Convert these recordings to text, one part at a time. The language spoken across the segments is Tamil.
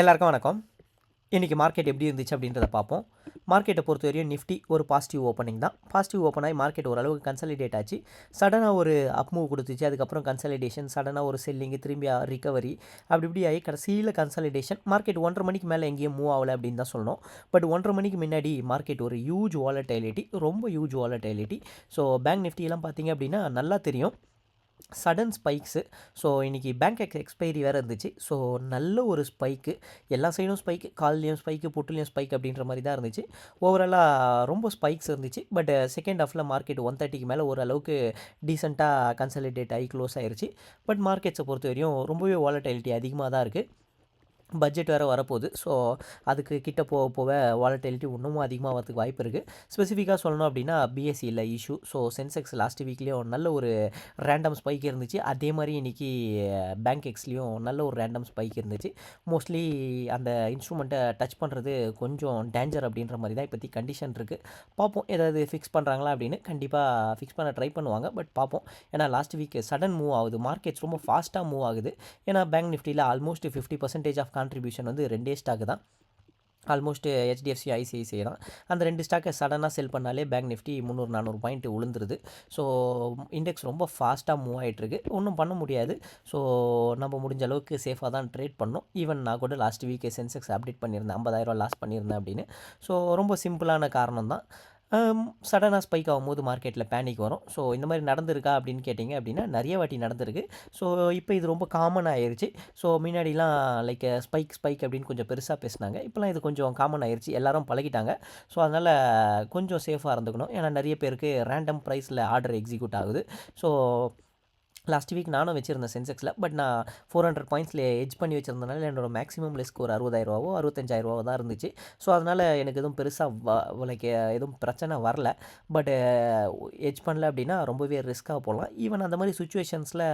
எல்லாருக்கும் வணக்கம். இன்றைக்கி மார்க்கெட் எப்படி இருந்துச்சு அப்படின்றத பார்ப்போம். மார்க்கெட்டை பொறுத்த வரையும் நிஃப்டி ஒரு பாசிட்டிவ் ஓப்பனிங் தான். பாசிட்டிவ் ஓப்பன் ஆகி மார்க்கெட் ஓரளவுக்கு கன்சலிடேட் ஆச்சு. சடனாக ஒரு அப் மூவ் கொடுத்துச்சு. அதுக்கப்புறம் கன்சலிடேஷன் சடனாக ஒரு செல்லிங்கு திரும்பி ரிகவரி அப்படி இப்படி ஆகி கடைசியில் கன்சலிடேஷன் மார்க்கெட் ஒன்றரை மணிக்கு மேலே எங்கேயும் மூவ் ஆகலை அப்படின்னு தான் சொல்லணும். பட் ஒன்றரை மணிக்கு முன்னாடி மார்க்கெட் ஒரு ஹியூஜ் வாலட்டைலிட்டி ரொம்ப ஹியூஜ் வாலட்டைலிட்டி ஸோ பேங்க் நிஃப்டியெல்லாம் பார்த்தீங்க அப்படின்னா நல்லா தெரியும். சடன் ஸ்பைக்ஸு ஸோ இன்றைக்கி பேங்க் எக்ஸ் எக்ஸ்பைரி வேறு இருந்துச்சு. ஸோ நல்ல ஒரு ஸ்பைக்கு எல்லா சைடும் ஸ்பைக்கு கால்லையும் ஸ்பைக்கு புட்டுலையும் ஸ்பைக் அப்படின்ற மாதிரி தான் இருந்துச்சு. ஓவராலாக ரொம்ப ஸ்பைக்ஸ் இருந்துச்சு. பட் செகண்ட் ஹாஃபில் மார்க்கெட் ஒன் தேர்ட்டிக்கு மேலே ஓரளவுக்கு டீசெண்டாக கன்சல்டேட் ஆகி க்ளோஸ் ஆயிடுச்சு பட் மார்க்கெட்ஸை பொறுத்த வரையும் ரொம்பவே வாலட்டிலிட்டி அதிகமாக தான் இருக்குது பட்ஜெட் வேறு வரப்போகுது. ஸோ அதுக்கு கிட்ட போக போக வாலட்டிலிட்டி இன்னமும் அதிகமாக வரதுக்கு வாய்ப்பு இருக்குது ஸ்பெசிஃபிக்காக சொல்லணும் அப்படின்னா பிஎஸ்சி இல்லை இஷ்யூ ஸோ சென்செக்ஸ் லாஸ்ட் வீக்லேயும் நல்ல ஒரு ரேண்டம் ஸ்பைக் இருந்துச்சு. அதே மாதிரி இன்றைக்கி பேங்க் எக்ஸ்லேயும் நல்ல ஒரு ரேண்டம் ஸ்பைக் இருந்துச்சு. மோஸ்ட்லி அந்த இன்ஸ்ட்ருமெண்ட்டை டச் பண்ணுறது கொஞ்சம் டேஞ்சர் அப்படின்ற மாதிரி தான் இப்போத்தி கண்டிஷன் இருக்குது பார்ப்போம். ஏதாவது ஃபிக்ஸ் பண்ணுறாங்களா அப்படின்னு கண்டிப்பாக ஃபிக்ஸ் பண்ண ட்ரை பண்ணுவாங்க. பட் பார்ப்போம். ஏன்னா லாஸ்ட் வீக் சடன் மூவ் ஆகுது. மார்க்கெட்ஸ் ரொம்ப ஃபாஸ்ட்டாக மூவ் ஆகுது. ஏன்னா பேங்க் நிஃப்டியில் almost fifty percentage of contribution வந்து ரெண்டே ஸ்டாக்கு தான். ஆல்மோஸ்ட் ஹெச்டிஎஃப்சி ஐசிஐசிஐ தான். அந்த ரெண்டு ஸ்டாக்கை சடனாக செல் பண்ணாலே பேங்க் நிஃப்டி முந்நூறு நானூறு பாயிண்ட் விழுந்துருது ஸோ இண்டெக்ஸ் ரொம்ப ஃபாஸ்ட்டாக மூவ் ஆகிட்டுருக்கு ஒன்றும் பண்ண முடியாது. ஸோ நம்ம முடிஞ்ச அளவுக்கு சேஃபாக தான் ட்ரேட் பண்ணோம். ஈவன் நான் கூட லாஸ்ட் வீக்கே சென்செக்ஸ் அப்டேட் பண்ணியிருந்தேன். ஐம்பதாயிரரூவா லாஸ் பண்ணியிருந்தேன் அப்படின்னு. ஸோ ரொம்ப சிம்பிளான காரணம் தான். சடனாக ஸ்பைக் ஆகும்போது மார்க்கெட்டில் பேனிக் வரும். ஸோ இந்த மாதிரி நடந்திருக்கா அப்படின்னு கேட்டிங்க அப்படின்னா நிறைய வாட்டி நடந்திருக்கு. ஸோ இப்போ இது ரொம்ப காமன் ஆயிடுச்சு ஸோ முன்னாடிலாம் லைக் ஸ்பைக் ஸ்பைக் அப்படின்னு கொஞ்சம் பெருசாக பேசினாங்க. இப்போலாம் இது கொஞ்சம் காமன் ஆயிடுச்சு எல்லாரும் பழகிட்டாங்க. ஸோ அதனால் கொஞ்சம் சேஃபாக இருந்துக்கணும். ஏன்னா நிறைய பேருக்கு ரேண்டம் ப்ரைஸில் ஆர்டர் எக்ஸிக்யூட் ஆகுது. ஸோ லாஸ்ட் வீக் நானும் வச்சுருந்தேன் சென்செக்ஸில் பட் நான் ஃபோர் ஹண்ட்ரட் பாயிண்ட்ஸில் எஜ் பண்ணி வச்சிருந்தனால என்னோட மேக்ஸிமம் ரிஸ்க் ஒரு அறுபதாயிரரூவாவோ அறுபத்தஞ்சாயிரரூவாவோ தான் இருந்துச்சு. ஸோ அதனால் எனக்கு எதுவும் பெருசாக லைக் எதுவும் பிரச்சனை வரல. பட் எஜ் பண்ணல அப்படின்னா ரொம்பவே ரிஸ்க்காக போகலாம் ஈவன் அந்த மாதிரி சுச்சுவேஷன்ஸில்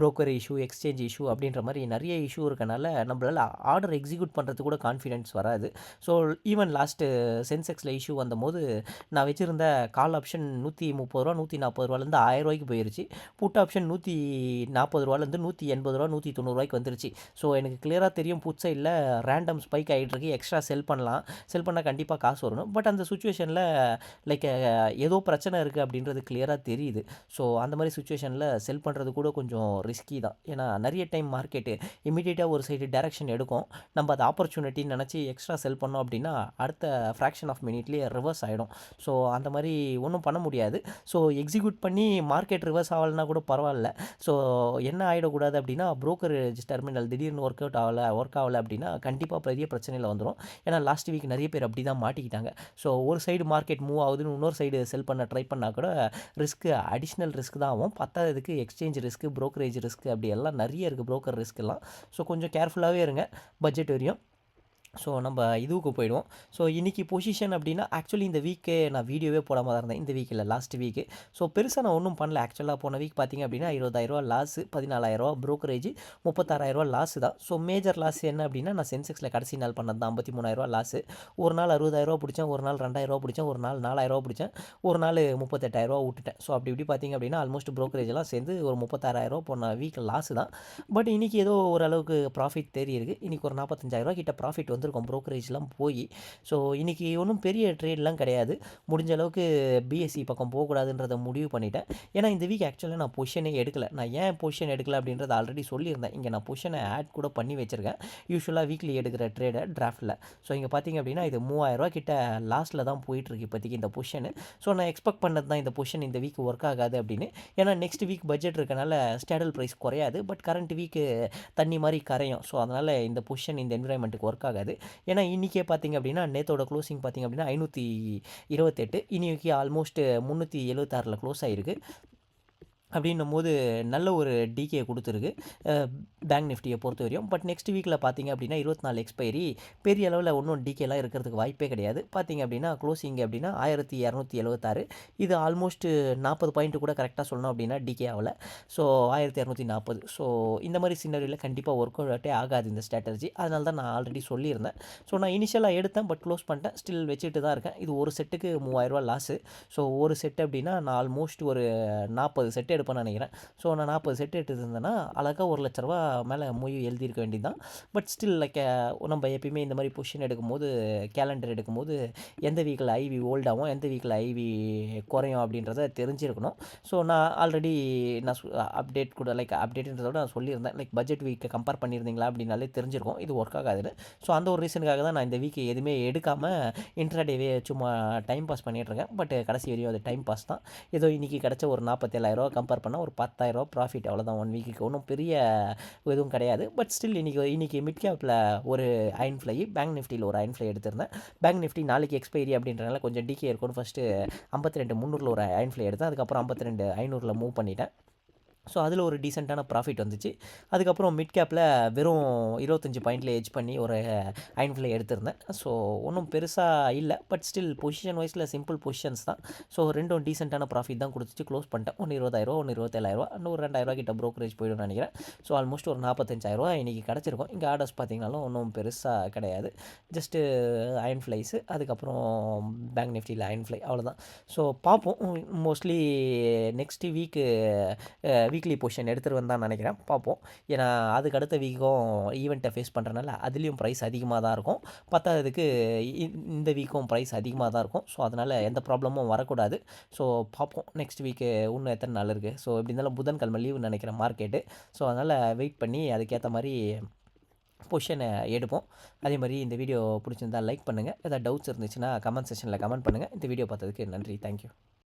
ப்ரோக்கர் இஷ்யூ எக்ஸ்சேஞ்ச் இஷ்யூ அப்படின்ற மாதிரி நிறைய இஷ்யூ இருக்கனால நம்மளால் ஆர்டர் எக்ஸிக்யூட் பண்ணுறது கூட கான்ஃபிடென்ஸ் வராது. ஸோ ஈவன் லாஸ்ட்டு சென்செக்ஸில் இஷ்யூ வந்தபோது நான் வச்சுருந்த கால் ஆப்ஷன் நூற்றி முப்பது ரூபா நூற்றி நாற்பது ரூபாலேருந்து ஆயிரம் ரூபாய்க்கு போயிருச்சு. புட் ஆப்ஷன் நூற்றி நூற்றி நாற்பது ரூபாலேருந்து நூற்றி எண்பது ரூபா நூற்றி தொண்ணூறுரூவாய்க்கு வந்துருச்சு. ஸோ எனக்கு கிளியராக தெரியும் புட் ரேண்டம் ஸ்பைக் ஆகிட்டுருக்கு எக்ஸ்ட்ரா செல் பண்ணலாம். செல் பண்ணால் கண்டிப்பாக காசு வரணும். பட் அந்த சுச்சுவேஷனில் லைக் ஏதோ பிரச்சனை இருக்குது அப்படின்றது கிளியராக தெரியுது. ஸோ அந்த மாதிரி சுச்சுவேஷனில் செல் பண்ணுறது கூட கொஞ்சம் ரிஸ்கி தான். ஏன்னா நிறைய டைம் மார்க்கெட்டு இமீடியட்டாக ஒரு சைடு டேரெக்ஷன் எடுக்கும். நம்ம அதை ஆப்பர்ச்சுனிட்டின்னு நினச்சி எக்ஸ்ட்ரா செல் பண்ணோம் அப்படின்னா அடுத்த ஃப்ராக்ஷன் ஆஃப் மினிட்லேயே ரிவர்ஸ் ஆகிடும் ஸோ அந்த மாதிரி ஒன்றும் பண்ண முடியாது. ஸோ எக்ஸிக்யூட் பண்ணி மார்க்கெட் ரிவர்ஸ் ஆகலைன்னா கூட பரவாயில்ல. ஸோ என்ன ஆகிடக்கூடாது அப்படின்னா ப்ரோக்கரேஜ் டெர்மினல் திடீர்னு ஒர்க் அவுட் ஆகலை ஒர்க் ஆகலை அப்படின்னா கண்டிப்பாக பெரிய பிரச்சனையில் வந்துடும் ஏன்னா லாஸ்ட் வீக் நிறைய பேர் அப்படி தான் மாட்டிக்கிட்டாங்க. ஸோ ஒரு சைடு மார்க்கெட் மூவ் ஆகுதுன்னு இன்னொரு சைடு செல் பண்ண ட்ரை பண்ணால் கூட ரிஸ்க்கு அடிஷ்னல் ரிஸ்க் தான் ஆகும். பத்தாததுக்கு எக்ஸ்சேஞ்ச் ரிஸ்க்கு ப்ரோக்கரேஜ் ரிஸ்க் அப்படி எல்லாம் நிறைய இருக்குது ப்ரோக்கர் ரிஸ்க்கெல்லாம் ஸோ கொஞ்சம் கேர்ஃபுல்லாகவே இருங்க பட்ஜெட் வரையும். ஸோ நம்ம இதுவுக்கு போயிடுவோம். ஸோ இன்றைக்கி பொசிஷன் அப்படின்னா ஆக்சுவலி இந்த வீக்கு நான் வீடியோவே போடாமல் தான் இருந்தேன். இந்த வீக்கில் லாஸ்ட் வீக்கு ஸோ பெருசாக நான் ஒன்றும் பண்ணல. ஆக்சுவலாக போன வீக் பார்த்திங்க அப்படின்னா இருபதாயிரரூவா லாஸு பதினாலாயிரரூவா ப்ரோக்கரேஜ் முப்பத்தாறாயிரரூவா லாஸ் தான். ஸோ மேஜர் லாஸ் என்ன அப்படின்னா நான் சென்செக்ஸில் கடைசி நாள் பண்ணது தான். ஐம்பத்தி மூணாயிரரூவா லாஸு ஒரு நாள் அறுபதாயிரரூவா பிடிச்சேன் ஒரு நாள் ரெண்டாயிரரூவா பிடிச்சேன் ஒரு நாள் நாலாயிரரூவா பிடிச்சேன் ஒரு நாள் முப்பத்தெட்டாயிரரூவா விட்டுட்டேன். ஸோ அப்படி இப்படி பார்த்திங்க அப்படின்னா ஆல்மோஸ்ட் ப்ரோக்கரேஜ்லாம் சேர்ந்து ஒரு முப்பத்தாறாயிரரூவா போன வீக் லாஸ் தான். பட் இன்றைக்கி ஏதோ ஓரளவுக்கு ப்ராஃபிட் தெரியுது இன்றைக்கி ஒரு நாற்பத்தஞ்சாயிரரூவா கிட்ட ப்ராஃபிட் வந்து வந்திருக்கோம் ப்ரோக்கரேஜ்லாம் போய். ஸோ இன்றைக்கி ஒன்றும் பெரிய ட்ரேட்லாம் கிடையாது. முடிஞ்ச அளவுக்கு பிஎஸ்சி பக்கம் போகக்கூடாதுன்றதை முடிவு பண்ணிட்டேன். ஏன்னா இந்த வீக் ஆக்சுவலாக நான் பொஷனே எடுக்கலை. நான் ஏன் பொஷன் எடுக்கலை அப்படின்றத ஆல்ரெடி சொல்லியிருந்தேன். இங்கே நான் பொஷனை ஆட் கூட பண்ணி வச்சுருக்கேன். யூஸ்வலாக வீக்லி எடுக்கிற ட்ரேடை டிராஃப்ட்டில் ஸோ இங்கே பார்த்தீங்க அப்படின்னா இது மூவாயிரரூவா கிட்ட லாஸ்ட்டில் தான் போயிட்டுருக்கு இப்போதைக்கு இந்த பொஷனு ஸோ நான் எக்ஸ்பெக்ட் பண்ணது தான் இந்த பொஷன் இந்த வீக் ஒர்க் ஆகாது அப்படின்னு. ஏன்னா நெக்ஸ்ட் வீக் பட்ஜெட் இருக்கனால ஸ்டேடல் ப்ரைஸ் குறையாது. பட் கரண்ட் வீக்கு தண்ணி மாதிரி கரையும். ஸோ அதனால் இந்த பொஷன் இந்த என்விரான்மெண்ட்டுக்கு ஒர்க் ஆகாது. ஏன்னா இன்றைக்கே பார்த்திங்க அப்படின்னா நேத்தோட க்ளோசிங் பார்த்திங்க அப்படின்னா ஐநூற்றி இருபத்தெட்டு. இன்னைக்கு ஆல்மோஸ்ட் முந்நூற்றி எழுபத்தாறில் க்ளோஸ் ஆகிருக்கு அப்படின்னும் போது நல்ல ஒரு டிகே கொடுத்துருக்கு. பேங்க் நிஃப்டியை பொறுத்த வரையும் பட் நெக்ஸ்ட் வீக்கில் பார்த்தீங்க அப்படின்னா இருபத்தி நாலு எக்ஸ்பைரி பெரிய அளவில் ஒன்றும் டிகேலாம் இருக்கிறதுக்கு வாய்ப்பே கிடையாது. பார்த்தீங்க அப்படின்னா க்ளோசிங் அப்படின்னா ஆயிரத்தி இரநூத்தி எழுபத்தாறு இது ஆல்மோஸ்ட் நாற்பது பாயிண்ட் கூட கரெக்டாக சொல்லணும் அப்படின்னா டிகே ஆகலை. ஸோ ஆயிரத்தி இரநூத்தி நாற்பது. ஸோ இந்த மாதிரி சின்னரியில் கண்டிப்பாக ஒர்க் அவுட்டே ஆகாது இந்த ஸ்ட்ராட்டஜி அதனால தான் நான் ஆல்ரெடி சொல்லியிருந்தேன். ஸோ நான் இனிஷியலாக எடுத்தேன் பட் க்ளோஸ் பண்ணிட்டேன். ஸ்டில் வச்சுட்டு தான் இருக்கேன். இது ஒரு செட்டுக்கு மூவாயிரரூவா லாஸு ஸோ ஒரு செட் அப்படின்னா நான் ஆல்மோஸ்ட் ஒரு நாற்பது செட் எடுப்பேன்னு நினைக்கிறேன். ஸோ நான் நாற்பது செட்டு எடுத்துருந்தேன்னா அழகாக ஒரு லட்ச ரூபா மேலே மொய் எழுதியிருக்க வேண்டியது தான் பட் ஸ்டில் லைக் நம்ம எப்பயுமே இந்த மாதிரி பொசிஷன் எடுக்கும்போது கேலண்டர் எடுக்கும்போது எந்த வீக்கில் ஐவி ஓல்டாகும் எந்த வீக்கில் ஐவி குறையும் அப்படின்றத தெரிஞ்சிருக்கணும். ஸோ நான் ஆல்ரெடி நான் அப்டேட் கூட லைக் அப்டேட்ன்றத விட நான் சொல்லியிருந்தேன். லைக் பட்ஜெட் வீக்கை கம்பேர் பண்ணியிருந்தீங்களா அப்படின்னாலே தெரிஞ்சிருக்கும். இது ஒர்க் ஆகாதுன்னு. ஸோ அந்த ஒரு ரீசனுக்காக தான் நான் இந்த வீக் எதுவுமே எடுக்காமல் இன்ட்ராடேவே சும்மா டைம் பாஸ் பண்ணிகிட்ருக்கேன் பட் கடைசி வரையும் அது டைம் பாஸ் தான். ஏதோ இன்றைக்கி கிடச்ச ஒரு நாற்பத்தேழாயிரரூவா கம்பேர் பண்ணால் ஒரு பத்தாயிரரூபா ப்ராஃபிட் அவ்வளோதான் ஒன் வீக்குக்கு ஒன்றும் பெரிய எதுவும் கிடையாது. பட் ஸ்டில் இன்றைக்கி இன்றைக்கி மிட் கேப்பில் ஒரு அயன் ஃப்ளை பேங்க் நிஃப்டியில் ஒரு அயன் ஃப்ளை எடுத்திருந்தேன். பேங்க் நிஃப்டி நாளைக்கு எக்ஸ்பைரி அப்படின்றனால கொஞ்சம் டிகே இருக்கும்னு ஃபஸ்ட்டு ஐம்பத்தி ரெண்டு முந்நூறில் ஒரு அயன் ஃப்ளை எடுத்தேன். அதுக்கப்புறம் ஐம்பத்தி ரெண்டு ஐநூறில் மூவ் பண்ணிட்டேன். ஸோ அதில் ஒரு டீசெண்டான ப்ராஃபிட் வந்துச்சு. அதுக்கப்புறம் மிட் கேப்பில் வெறும் இருபத்தஞ்சி பாயிண்டில் எஜ் பண்ணி ஒரு அயன் ஃப்ளை எடுத்திருந்தேன். ஸோ ஒன்றும் பெருசாக இல்லை பட் ஸ்டில் பொசிஷன் வைஸில் சிம்பிள் பொசிஷன்ஸ் தான். ஸோ ரெண்டும் டீசெண்டான ப்ராஃபிட் தான் கொடுத்துச்சு. க்ளோஸ் பண்ணிட்டேன். ஒன்று இருபதாயிரரூவா ஒன்று இருபத்தேழாயிரரூவா இன்னும் ஒரு ரெண்டாயிரரூவா கிட்ட ப்ரோக்கரேஜ் போய்டும்னு நினைக்கிறேன். ஸோ ஆல்மோஸ்ட் ஒரு நாற்பத்தஞ்சாயிரரூவா இன்றைக்கி கிடச்சிருக்கும். இங்கே ஆர்டர்ஸ் பார்த்தீங்கனாலும் ஒன்றும் பெருசாக கிடையாது. ஜஸ்ட்டு அயன் ஃப்ளைஸு அதுக்கப்புறம் பேங்க் நிஃப்டியில் அயன் ஃப்ளை அவ்வளோதான் ஸோ பார்ப்போம். மோஸ்ட்லி நெக்ஸ்ட் வீக்கு வீக்லி பொசிஷன் எடுத்துகிட்டு வந்தான்னு நினைக்கிறேன். பார்ப்போம். ஏன்னா அதுக்கு அடுத்த வீக்கும் ஈவெண்ட்டை ஃபேஸ் பண்ணுறனால அதுலேயும் ப்ரைஸ் அதிகமாக தான் இருக்கும். பத்தாததுக்கு இந்த வீக்கும் ப்ரைஸ் அதிகமாக தான் இருக்கும். ஸோ அதனால் எந்த ப்ராப்ளமும் வரக்கூடாது. ஸோ பார்ப்போம். நெக்ஸ்ட் வீக்கு இன்னும் எத்தனை நாள் இருக்குது ஸோ எப்படி இருந்தாலும் புதன்கிழமை லீவுன்னு நினைக்கிறேன் மார்க்கெட்டு ஸோ அதனால் வெயிட் பண்ணி அதுக்கேற்ற மாதிரி பொஷனை எடுப்போம். அதே மாதிரி இந்த வீடியோ பிடிச்சிருந்தா லைக் பண்ணுங்கள் ஏதாவது டவுட்ஸ் இருந்துச்சுன்னா கமெண்ட் செஷனில் கமெண்ட் பண்ணுங்கள் இந்த வீடியோ பார்த்ததுக்கு நன்றி. தேங்க்யூ